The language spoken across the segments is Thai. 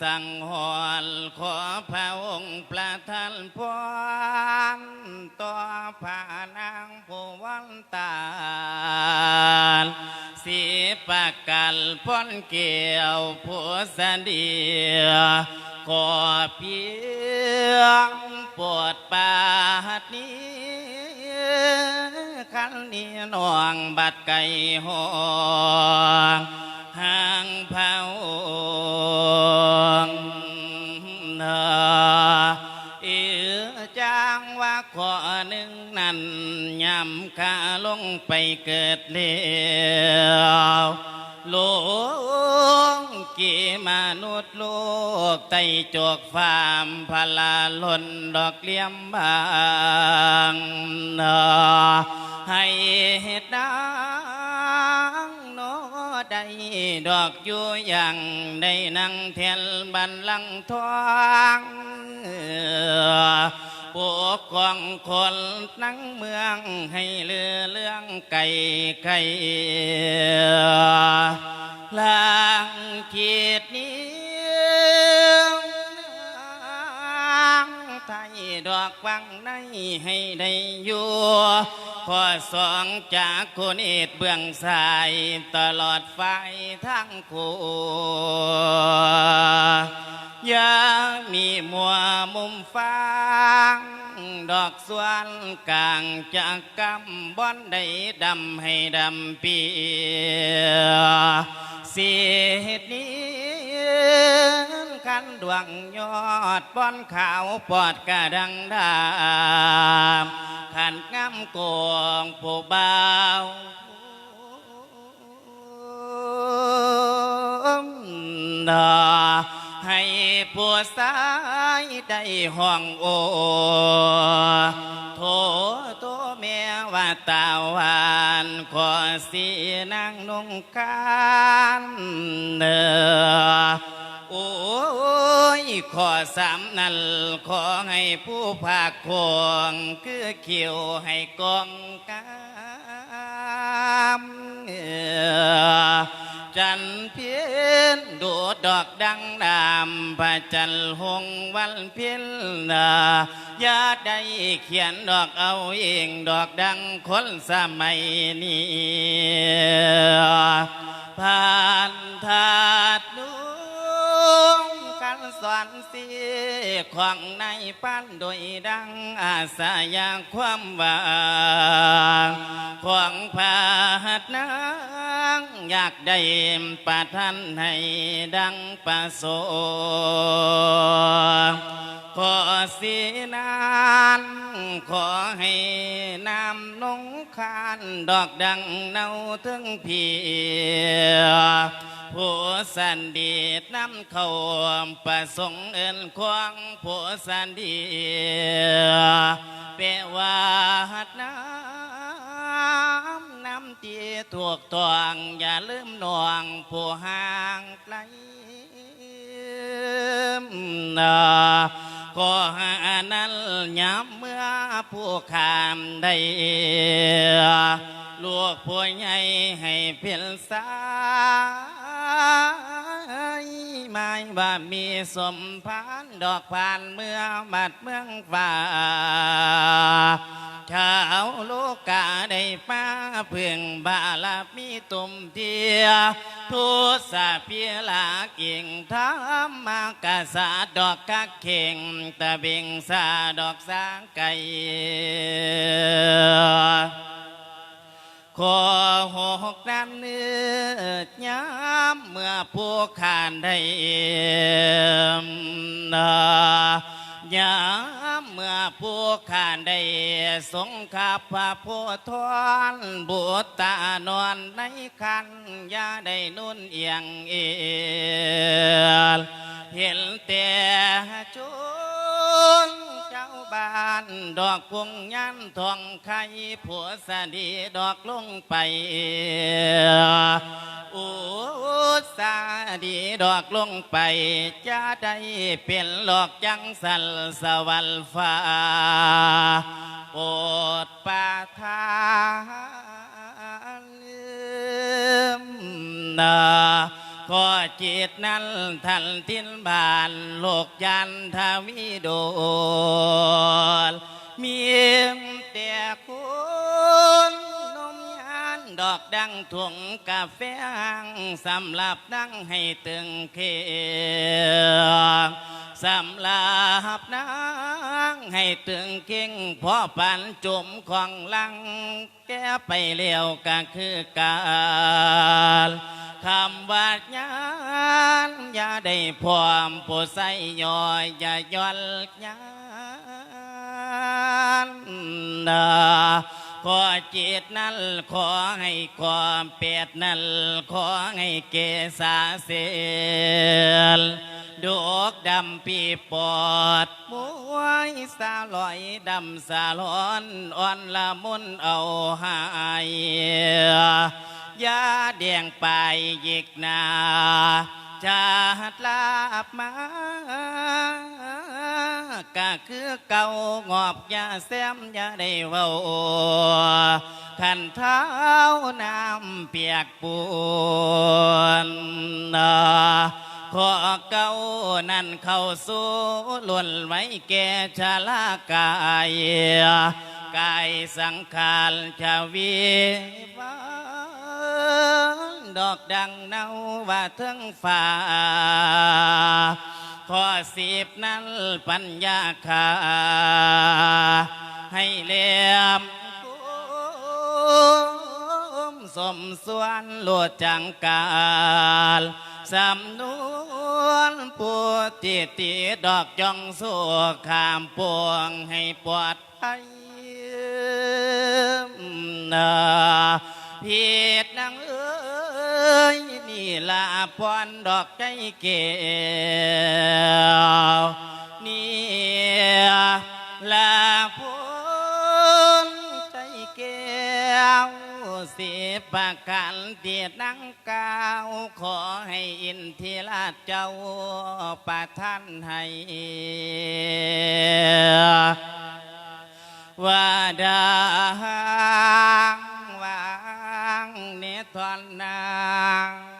สั่งหอนขอพระองค์ประทานพรต่อพระนางผู้วันตาลสีปากกันพ้นเกี่ยวผู้สนเดียก็เพียงปวดปาดนี้ขันนี้น้องบัดไก่หอง ห่างเผาเนอเอือจางว่าขอหนึ่งนั้นยำขาลงไปเกิดเลี้ยวโลงกีมนุษย์โลกไตจกฟามพลาลนดอกเลี้ยมบางนาให้เหตุดังโนไดอกอยู่อย่างได้นั่งเทียนบันลังทองปกครองคนนั่งเมืองให้เลือเรื่องไก่ไก่ลางขีดนี้ ไทยดอกวังในให้ได้อยู่ขอสองจากคนเอดเบื้องสายตลอดไฟทั้งคู่อย่ามีมัวมุมฟังดอกสวนกลางจากกำบอนได้ดำให้ดำปีเสียดนี้ ดวงยอดป้อนขาวปอดกระดังดามขันงามกวงผู้เบาดาให้ผัวสายได้ห้องโอโทโตเมียว่าตาวานขอสีนางนงการเน ขอสามนั่นขอให้ผู้ภาคพวงคือเขียวให้กองกามเจันเพียนดูดอกดังดามพระจันทร์หงวันเพียนนาอย่าได้เขียนดอกเอาเองดอกดังคนสมัยนี้ผ่านทาง อนสีของในปั้นโดยดังอาสายางความหวางของพาหัดนางอยากได้ปะทันให้ดังประสงขอสีนานขอให้น้ำนงคานดอกดังเนาถึงเพีย ผู้สันดีน้ำเขาประสงค์เอินควงผู้สันดีเปวาหัดน้ำน้ำตีถูกตวงอย่าลืมหน่วงผู้ห่างไกลนาก็หานั้นย้ำเมื่อผู้ขามได้ลูกผู้ใหญ่ให้เพียนสา ไม้ว่ามีสมพานดอกผ่านเมื่อบัดเมืองฟ้าชาวโลกาได้ป้าเพื่องบาลามีตุ่มเทียทุสาเพียลากเองทามากาสาดอกกักเข่งตะเบงสาดอกสางไก่ ขอหกน้ำเนื้อย้ำเมื่อผู้ขานได้นาย้ำเมื่อผู้ขานได้สงขับพระผู้ทอนบุตรตานอนในคันยาได้นุ่นเอียงเอียนเห็นแต่จุน บ้าน ดอกพวงยันทองไข่ผัวสดีดอกลงไปอุสาดีดอกลงไป จะได้เป็นหลอกจังสันสวรรค์ฟ้าโปรดปาทานลืมนา ขอจิตนั้นทันทินบานโลกยันทวิโดลมีแต่คุณนมยานดอกดังถุงกาแฟสำหรับนั่งให้ตึงเคียง สำหรับนั่งให้ตึงเก่งพ่อปันจุ่มของลัง แก้ไปเลี้ยวก็คือการคำว่าญาณอย่าได้พร้อมผู้ใส่ย่อยอย่าย่อนญาณนะขอจิตนั้นขอให้ความเปียดนั้นขอให้เกษาเสียล ดอกดำปีปอดมวยสาลอยดำสาลอนอ่อนละมุนเอาหายยาแดงไปยิกนาชาดลาบมาก็คือเก่างอบยาแซมยาได้เว้าขันเท้าน้ำเปียกปวนนา ขอเก่านั่นเข้าสู่ล้วนไว้แก่ชาลากายกายสังขารชาวีวาดอกดังเนาว่าเทิงฟ้าขอสิบนั้นปัญญาคาให้เลี่ยม สมส่วนโลดจังกาลสำนวนปูติติดอกจองสู้ขามปวงให้ปลอดภัยนาผิดนางเอ้ยนี่ละพรดอกใจเกวนี่ สิประกันเดียนังกาวขอให้อินทิราชเจ้าประท่านให้ว่าดังวางเนตรนาง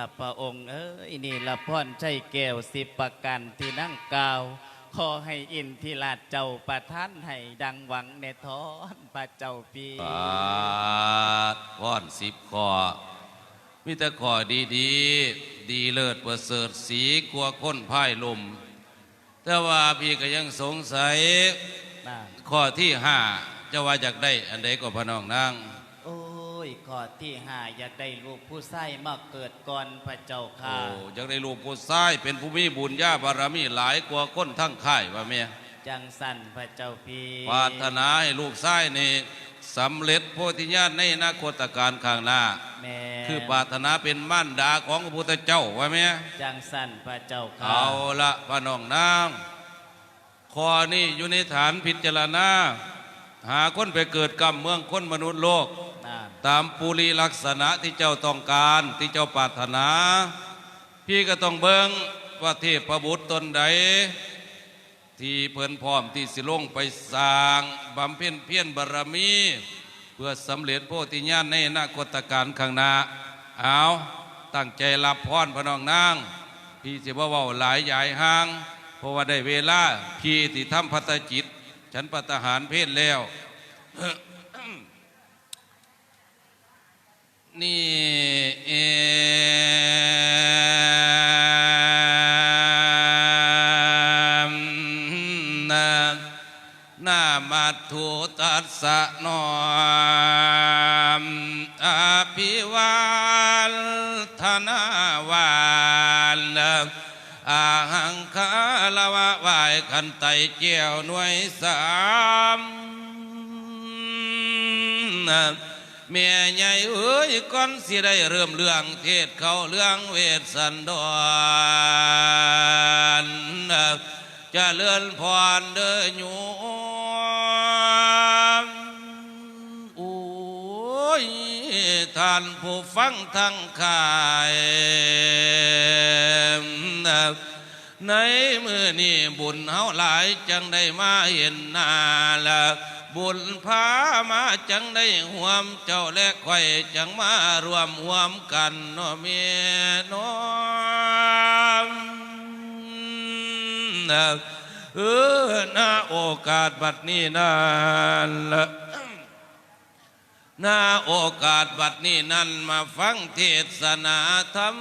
ละพระองค์ เอ้ยนี่ละพ่อนใจแก้วสิบประกันที่นั่งกล่าว ขอให้อินทิราชเจ้าประท่านให้ดังหวังในท้อนพระเจ้าปีปาดว่อนสิบคอมีแต่ขอดีดีๆดีเลิศประเสริฐสีกลัวค้นพ่ายลม แต่ว่าพี่ก็ยังสงสัยน่าข้อที่ห้าจะว่าอยากได้อันใดก็พะน้องนางโอ้ย ข้อที่ห้าอยากได้ลูกผู้ใส่มาเกิดก่อนพระเจ้าโอ้ค่ะอยากได้ลูกผู้ชายเป็นผู้มีบุญญาบารมีหลายกว่าคนทั้งค่ายว่าเมียจังสันพระเจ้าพีปรารถนาให้ลูกชายนี่สำเร็จโพธิญาณในอนาคตการข้างหน้าแม่คือปรารถนาเป็นม่านดาของพระพุทธเจ้าว่าเมียจังสันพระเจ้าค่ะเอาละพระน้องนางข้อนี้อยู่ในฐานพิจารณา หาคนไปเกิดกรรมเมืองคนมนุษย์โลกน่า ตามปุรีลักษณะที่เจ้าต้องการที่เจ้าปรารถนา พี่ก็ต้องเบิงว่าเทพบุตรตนใด ที่เพิ่นพร้อมที่สิลงไปสร้างบำเพ็ญเพียรบารมี เพื่อสำเร็จโพธิญาณในอนาคตการข้างหน้าเอาตั้งใจรับพรพระน้องนางพี่สิบ่เว้าหลายยายห่าง เพราะว่าได้เวลา พี่ที่ทำพัตจิต ฉันปัตหารเพศแล้ว นี่เอมนะนามาทุตัสสะนอมอภิวาลธนาวาลอาหังคาลวะวายขันไตเจียวหน่วยสามนะ เมียใหญ่เอ้ยก่อนสิได้เริ่มเรื่องเทศเขาเรื่องเวทสันดรจะเลื่อนพรเดินอยู่โอ้ยท่านผู้ฟังทั้งขายในมือนี้บุญเฮาหลายจังได้มาเห็นน้าละ บุญพามาจังได้ห่วมเจ้าและข่อยจังมารวมห่วมกันนาะเมียน้อมนะเออหน้าโอกาสบัดนี้นั่นละหน้าโอกาสบัดนี้นั้นมาฟังเทศนาธรรม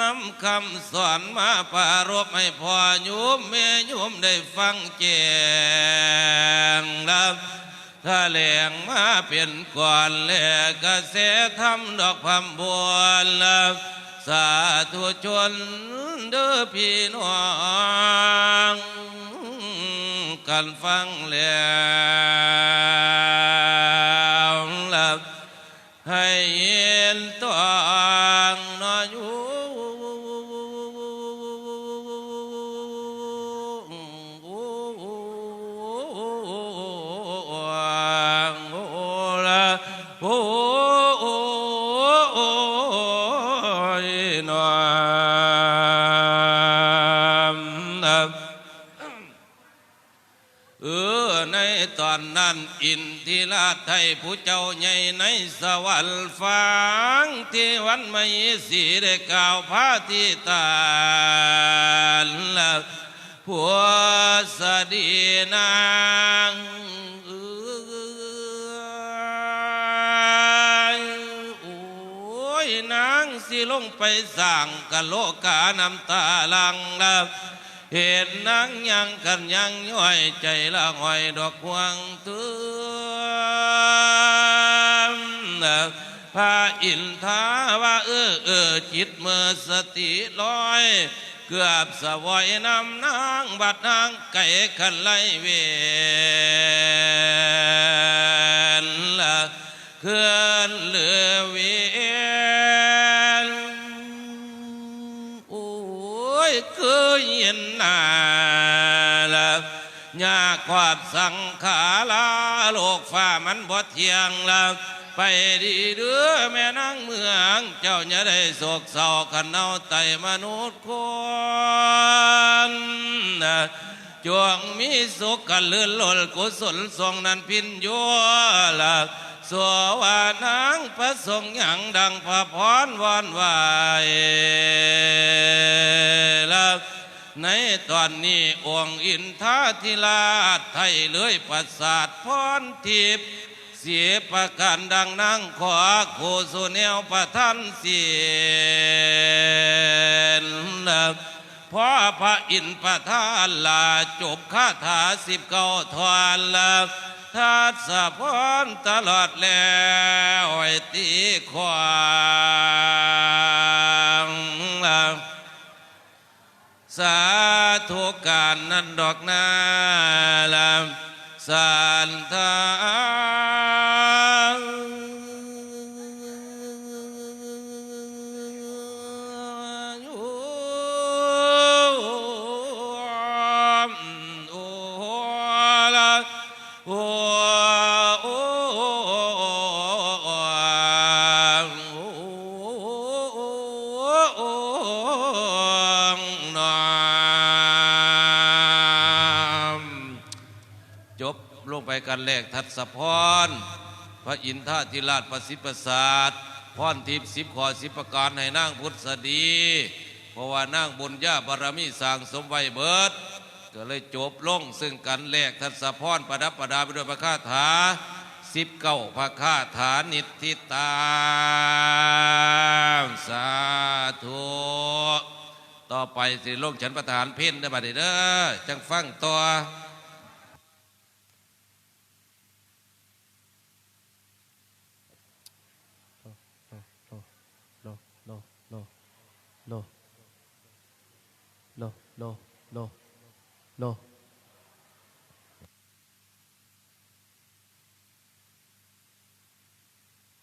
นำคำสอนมาปารบให้พ่อโยมแม่โยมได้ฟังแจงล้วถ้าแหลงมาเป็นก่อนแลกกระแสธรรมดอกพำบัวแล้วสาธุชนเด้อพี่น้องกันฟังแล้ว ยนอมเออในตอนนั้นอินทิราชไทยผู้เจ้าใหญ่ในสวรรค์ฟังที่วันไม่สีได้กล่าวพาที่ตาละผัวสดีนาง ลงไปสั่งกะโลกาน้ำตาลังละเห็นนางยังกันยังย่อยใจละหอยดอกหวงตือนพระอินทาว่าเออเออจิตเมื่อสติลอย เกือบสวอยนำนางบัดนางไก่ขันไลเวนละเคลื่อนเหลือเวีย คยเห็นนาละยากความสังขาราโลกฟ้ามันบ่เที่ยงละไปดีเด้อแม่นางเมือง เจ้าอย่าได้โศกเศร้าขันเอาไตมนุษย์คนนะจวงมีสุขกันลื่นหลลกุศลทรงนั้นพินยัวละ สววานางพระสงฆ์อย่างดังพระพรวอนไหวแล้วในตอนนี้องค์อินทาธิราชไทยเลยประสาทพรทิพย์เสียประการดังนั่งขอโคสุเนวประท่านเสียนแล้วพอพระอินทร์ประทานลาจบคาถาสิบเก้าทวนแล้ว ทัดสะพรตลอดแล้วไอ้ตีควา กันแลกทัศพร พระอินทาธิราชประสิทธิ์ประสาทพรทิพย์สิบขอสิบประการให้นางพุทธสดีเพราะว่านางบุญญาบารมีสร้างสมไว้เบิด ก็เลยจบลงซึ่งกันแลกทัศพรประดับประดาไปด้วยพระคาถาสิบเก้าพระคาถานิตทิตาสาธุต่อไปสิลงฉันประธานเพ่นได้บัดเด้อจังฟังต่อ